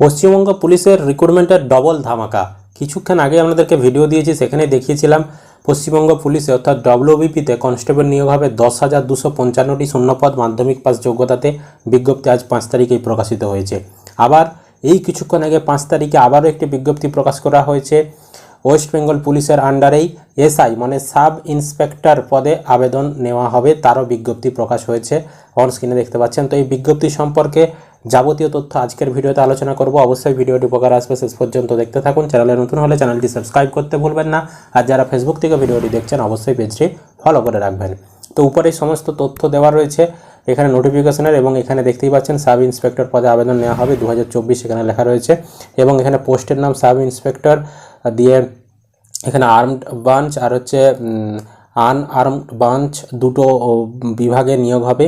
পশ্চিমবঙ্গ পুলিশের রিক্রুটমেন্টের ডবল ধামাকা। কিছুক্ষণ আগে আপনাদেরকে ভিডিও দিয়েছি সেখানে দেখিয়েছিলাম, পশ্চিমবঙ্গ পুলিশে, অর্থাৎ ডব্লিউবিপিতে কনস্টেবল নিয়োগ হবে দশ হাজার দুশো পঞ্চান্নটি শূন্যপদ মাধ্যমিক পাস যোগ্যতাতে বিজ্ঞপ্তি আজ পাঁচ তারিখেই প্রকাশিত হয়েছে। আবার এই কিছুক্ষণ আগে পাঁচ তারিখে আবারও একটি বিজ্ঞপ্তি প্রকাশ করা হয়েছে, ওয়েস্ট বেঙ্গল পুলিশের আন্ডারেই এসআই মানে সাব ইন্সপেক্টর পদে আবেদন নেওয়া হবে, তারও বিজ্ঞপ্তি প্রকাশ হয়েছে। অন স্ক্রিনে দেখতে পাচ্ছেন, তো এই বিজ্ঞপ্তি সম্পর্কে যাবতীয় তথ্য আজকের ভিডিওতে আলোচনা করব। অবশ্যই ভিডিওটি উপকার আসবে। শেষ পর্যন্ত দেখতে থাকুন। চ্যানেলে নতুন হলে চ্যানেলটি সাবস্ক্রাইব করতে ভুলবেন না। আর যারা ফেসবুক থেকে ভিডিওটি দেখছেন, অবশ্যই পেজটি ফলো করে রাখবেন। তো উপরে সমস্ত তথ্য দেওয়া রয়েছে। এখানে নোটিফিকেশনের এবং এখানে দেখতেই পাচ্ছেন সাব ইন্সপেক্টর পদে আবেদন নেওয়া হবে দু হাজার চব্বিশ এখানে লেখা রয়েছে। এবং এখানে পোস্টের নাম সাব ইন্সপেক্টর দিয়ে এখানে আর্মড বাঞ্চ আর হচ্ছে আনআর্মড বাঞ্চ দুটো বিভাগে নিয়োগ হবে।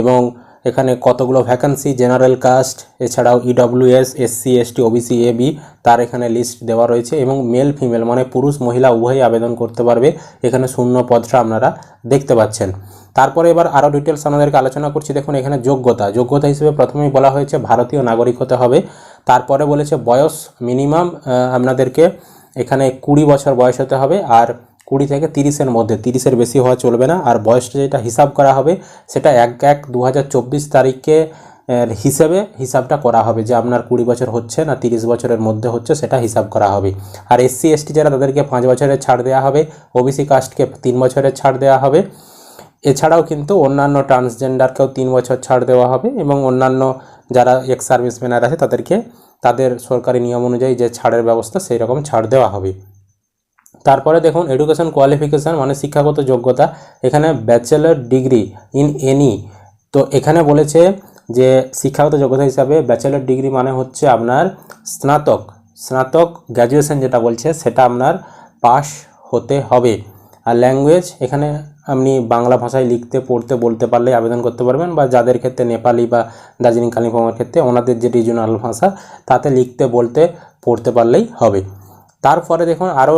এবং এখানে কতগুলো ভ্যাকান্সি জেনারেল কাস্ট এছাড়াও ইডব্লিউএস এসসি এসটি ওবিসি এবি তার এখানে লিস্ট দেওয়া রয়েছে এবং মেল ফিমেল মানে পুরুষ, মহিলা, উভয়ই আবেদন করতে পারবে। এখানে শূন্য পদটা আপনারা দেখতে পাচ্ছেন। তারপরে এবার আরও ডিটেলস আমাদেরকে আলোচনা করছি। দেখুন, এখানে যোগ্যতা। যোগ্যতা হিসেবে প্রথমেই বলা হয়েছে ভারতীয় নাগরিক হতে হবে। তারপরে বলেছে বয়স মিনিমাম আপনাদেরকে এখানে কুড়ি বছর বয়স হতে হবে। আর কুড়ি থেকে তিরিশের মধ্যে, তিরিশের বেশি হওয়া চলবে না। আর বয়সটা যেটা হিসাব করা হবে, সেটা এক এক দু হাজার চব্বিশ তারিখে, এর হিসেবে হিসাবটা করা হবে। যে আপনার কুড়ি বছর হচ্ছে না তিরিশ বছরের মধ্যে হচ্ছে, সেটা হিসাব করা হবে। আর এসসি, এসটি যারা তাদেরকে পাঁচ বছরের ছাড় দেওয়া হবে, ওবিসি কাস্টকে তিন বছরের ছাড় দেওয়া হবে। এছাড়াও কিন্তু অন্যান্য ট্রান্সজেন্ডারকেও তিন বছর ছাড় দেওয়া হবে এবং অন্যান্য যারা এক্স সার্ভিসম্যানার আছে, তাদেরকে তাদের সরকারি নিয়ম অনুযায়ী যে ছাড়ের ব্যবস্থা সেই রকম ছাড় দেওয়া হবে। তারপরে দেখুন এডুকেশন কোয়ালিফিকেশান মানে শিক্ষাগত যোগ্যতা, এখানে ব্যাচেলার ডিগ্রি ইন এনি তো এখানে বলেছে যে শিক্ষাগত যোগ্যতা হিসাবে ব্যাচেলার ডিগ্রি মানে হচ্ছে আপনার স্নাতক। স্নাতক গ্র্যাজুয়েশন যেটা বলছে, সেটা আপনার পাস হতে হবে। আর ল্যাঙ্গুয়েজ এখানে আপনি বাংলা ভাষায় লিখতে, পড়তে, বলতে পারলে আবেদন করতে পারবেন বা যাদের ক্ষেত্রে নেপালি বা দার্জিলিং, কালিম্পংয়ের ক্ষেত্রে ওনাদের যে রিজনাল ভাষা, তাতে লিখতে, বলতে, পড়তে পারলেই হবে। তারপরে দেখুন আরও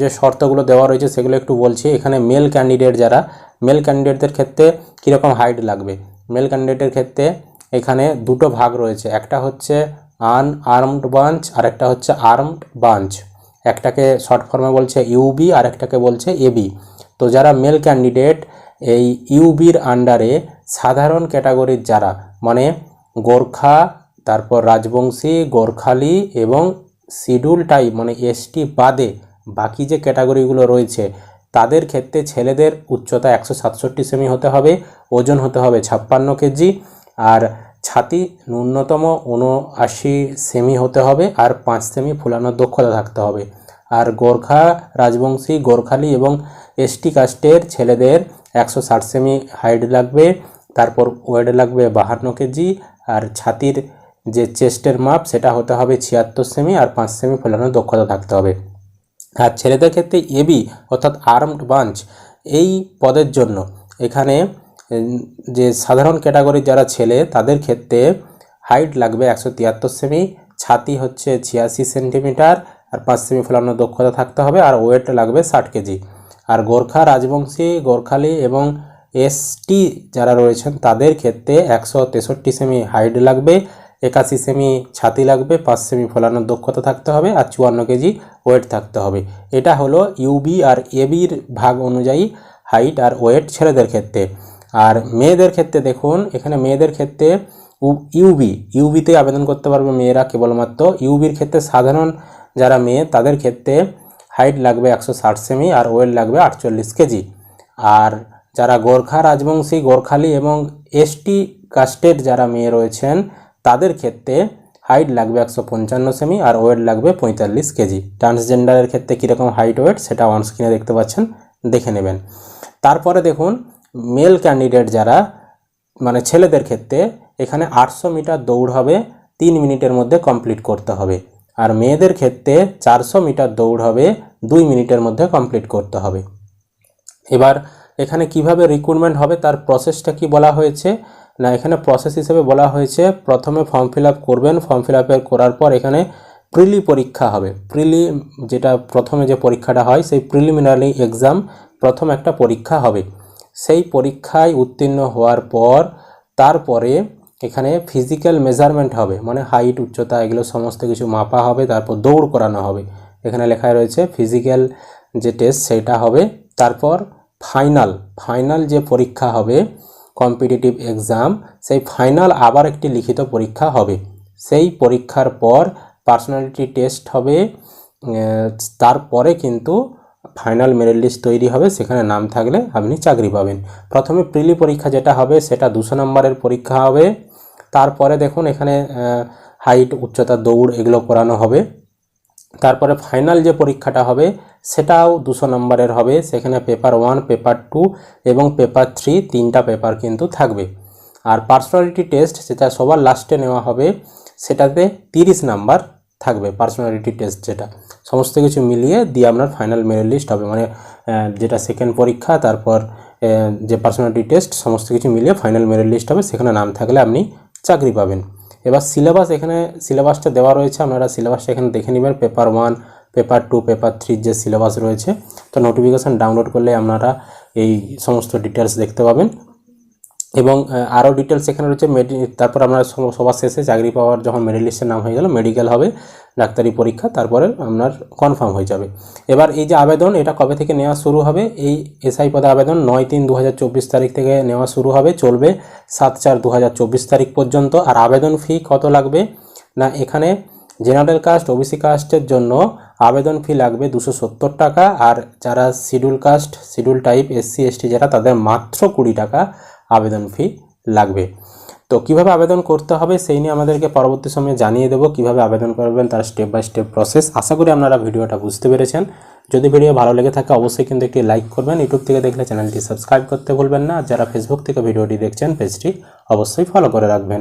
যে শর্তগুলো দেওয়া রয়েছে সেগুলো একটু বলছি। এখানে মেল ক্যান্ডিডেট যারা মেল ক্যান্ডিডেটদের ক্ষেত্রে কীরকম হাইট লাগবে? মেল ক্যান্ডিডেটের ক্ষেত্রে এখানে দুটো ভাগ রয়েছে। একটা হচ্ছে আন আর্মড বাঞ্চ আর একটা হচ্ছে আর্মড বাঞ্চ একটাকে শর্ট ফর্মে বলছে ইউবি আর একটাকে বলছে এবি তো যারা মেল ক্যান্ডিডেট এই ইউবির আন্ডারে সাধারণ ক্যাটাগরির যারা মানে গোর্খা, তারপর রাজবংশী, গোর্খালি এবং শিডিউল টাইপ মানে এসটি বাদে বাকি যে ক্যাটাগরিগুলো রয়েছে, তাদের ক্ষেত্রে ছেলেদের উচ্চতা একশো সাতষট্টি সেমি হতে হবে, ওজন হতে হবে ছাপ্পান্ন কেজি, আর ছাতি ন্যূনতম উনআশি সেমি হতে হবে, আর পাঁচ সেমি ফুলানোর দক্ষতা থাকতে হবে। আর গোর্খা রাজবংশী, গোর্খালি এবং এসটি কাস্টের ছেলেদের একশো ষাট সেমি হাইট লাগবে, তারপর ওয়েট লাগবে বাহান্ন কেজি, আর ছাতির যে চেস্টের মাপ, সেটা হতে হবে ছিয়াত্তর সেমি আর পাঁচ সেমি ফেলানোর দক্ষতা থাকতে হবে। আর ছেলেদের ক্ষেত্রে এবি অর্থাৎ আর্মড বাঞ্চ এই পদের জন্য এখানে যে সাধারণ ক্যাটাগরির যারা ছেলে, তাদের ক্ষেত্রে হাইট লাগবে একশো তিয়াত্তর সেমি ছাতি হচ্ছে ছিয়াশি সেন্টিমিটার আর পাঁচ সেমি ফেলানোর দক্ষতা থাকতে হবে আর ওয়েট লাগবে ষাট কেজি। আর গোর্খা, রাজবংশী, গোর্খালি এবং এসটি যারা রয়েছেন, তাদের ক্ষেত্রে একশো তেষট্টি সেমি হাইট লাগবে একাশি সেমি ছাতি লাগবে, পাঁচ সেমি ফলানোর দক্ষতা থাকতে হবে আর চুয়ান্ন কেজি ওয়েট থাকতে হবে। এটা হলো ইউবি আর এবির ভাগ অনুযায়ী হাইট আর ওয়েট ছেলেদের ক্ষেত্রে। আর মেয়েদের ক্ষেত্রে দেখুন, এখানে মেয়েদের ক্ষেত্রে ইউবি ইউবিতে আবেদন করতে পারবে মেয়েরা কেবলমাত্র। ইউবির ক্ষেত্রে সাধারণ যারা মেয়ে, তাদের ক্ষেত্রে হাইট লাগবে একশো ষাট সেমি আর ওয়েট লাগবে আটচল্লিশ কেজি। আর যারা গোর্খা রাজবংশী, গোর্খালি এবং এসটি কাস্টের যারা মেয়ে রয়েছেন তাদের ক্ষেত্রে হাইট লাগবে একশো পঞ্চান্ন সেমি আর ওয়েট লাগবে পঁয়তাল্লিশ কেজি ট্রান্সজেন্ডারের ক্ষেত্রে কীরকম হাইট ওয়েট সেটা অন স্ক্রিনে দেখতে পাচ্ছেন, দেখে নেবেন। তারপরে দেখুন মেল ক্যান্ডিডেট যারা মানে ছেলেদের ক্ষেত্রে এখানে আটশো মিটার দৌড় হবে, তিন মিনিটের মধ্যে কমপ্লিট করতে হবে। আর মেয়েদের ক্ষেত্রে চারশো মিটার দৌড় হবে, দুই মিনিটের মধ্যে কমপ্লিট করতে হবে। এবার এখানে কীভাবে রিক্রুটমেন্ট হবে, তার প্রসেসটা কি বলা হয়েছে? না, এখানে প্রসেস হিসেবে বলা হয়েছে, প্রথমে ফর্ম ফিল করবেন ফর্ম ফিল করার পর এখানে প্রিলি পরীক্ষা হবে। প্রিলি যেটা প্রথমে যে পরীক্ষাটা হয়, সেই প্রিলিমিনারি এক্সাম প্রথম একটা পরীক্ষা হবে। সেই পরীক্ষায় উত্তীর্ণ হওয়ার পর তারপরে এখানে ফিজিক্যাল মেজারমেন্ট হবে মানে হাইট উচ্চতা এগুলো সমস্ত কিছু মাপা হবে, তারপর দৌড় করানো হবে। এখানে লেখা রয়েছে ফিজিক্যাল যে টেস্ট সেটা হবে, তারপর ফাইনাল ফাইনাল যে পরীক্ষা হবে কম্পিটিটিভ এক্সাম সেই ফাইনাল আবার একটি লিখিত পরীক্ষা হবে। সেই পরীক্ষার পর পার্সোনালিটি টেস্ট হবে তারপরে কিন্তু ফাইনাল মেরিট লিস্ট তৈরি হবে, সেখানে নাম থাকলে আপনি চাকরি পাবেন। প্রথমে প্রিলি পরীক্ষা যেটা হবে, সেটা দুশো নম্বরের পরীক্ষা হবে। তারপরে দেখুন এখানে হাইট উচ্চতা, দৌড় এগুলো করানো হবে। তারপরে ফাইনাল যে পরীক্ষাটা হবে, সেটাও দুশো নম্বরের হবে। সেখানে পেপার ওয়ান, পেপার টু এবং পেপার থ্রি তিনটা পেপার কিন্তু থাকবে। আর পার্সোনালিটি টেস্ট যেটা সবার লাস্টে নেওয়া হবে, সেটাতে তিরিশ নাম্বার থাকবে পার্সোনালিটি টেস্ট যেটা। সমস্ত কিছু মিলিয়ে দিয়ে আপনার ফাইনাল মেরিট লিস্ট হবে। মানে যেটা সেকেন্ড পরীক্ষা, তারপর যে পার্সোনালিটি টেস্ট, সমস্ত কিছু মিলিয়ে ফাইনাল মেরিট লিস্ট হবে। সেখানে নাম থাকলে আপনি চাকরি পাবেন। এবার সিলেবাস এখানে সিলেবাসটা দেওয়া রয়েছে, আপনারা সিলেবাসটা এখানে দেখে নেবেন। Paper one paper two paper থ্রির যে সিলেবাস রয়েছে, তো নোটিফিকেশান ডাউনলোড করলে আপনারা এই সমস্ত ডিটেলস দেখতে পাবেন। এবং আরও ডিটেলস এখানে রয়েছে, মেডি, তারপর আপনার সবার শেষে চাকরি পাওয়ার যখন মেরিট লিস্টের নাম হয়ে গেল মেডিকেল হবে। ডাক্তারি পরীক্ষা, তারপরে আপনার কনফার্ম হয়ে যাবে। এবার এই যে আবেদন, এটা কবে থেকে নেওয়া শুরু হবে? এই এসআই পদে আবেদন নয় তিন দু তারিখ থেকে নেওয়া শুরু হবে, চলবে সাত চার দু তারিখ পর্যন্ত। আর আবেদন ফি কত লাগবে? না, এখানে জেনারেল কাস্ট ওবিসি কাস্টের জন্য আবেদন ফি লাগবে দুশো সত্তর টাকা। আর যারা schedule caste schedule type SC ST যারা, তাদের মাত্র কুড়ি টাকা আবেদন ফি লাগবে। তো কীভাবে আবেদন করতে হবে সেই নিয়ে আমাদেরকে পরবর্তী সময়ে জানিয়ে দেবো। কীভাবে আবেদন করবেন তার স্টেপ বাই স্টেপ প্রসেস আশা করি আপনারা ভিডিওটা বুঝতে পেরেছেন। যদি ভিডিও ভালো লেগে থাকে অবশ্যই কিন্তু একটি লাইক করবেন। ইউটিউব থেকে দেখলে চ্যানেলটি সাবস্ক্রাইব করতে ভুলবেন না। যারা ফেসবুক থেকে ভিডিওটি দেখছেন পেজটি অবশ্যই ফলো করে রাখবেন।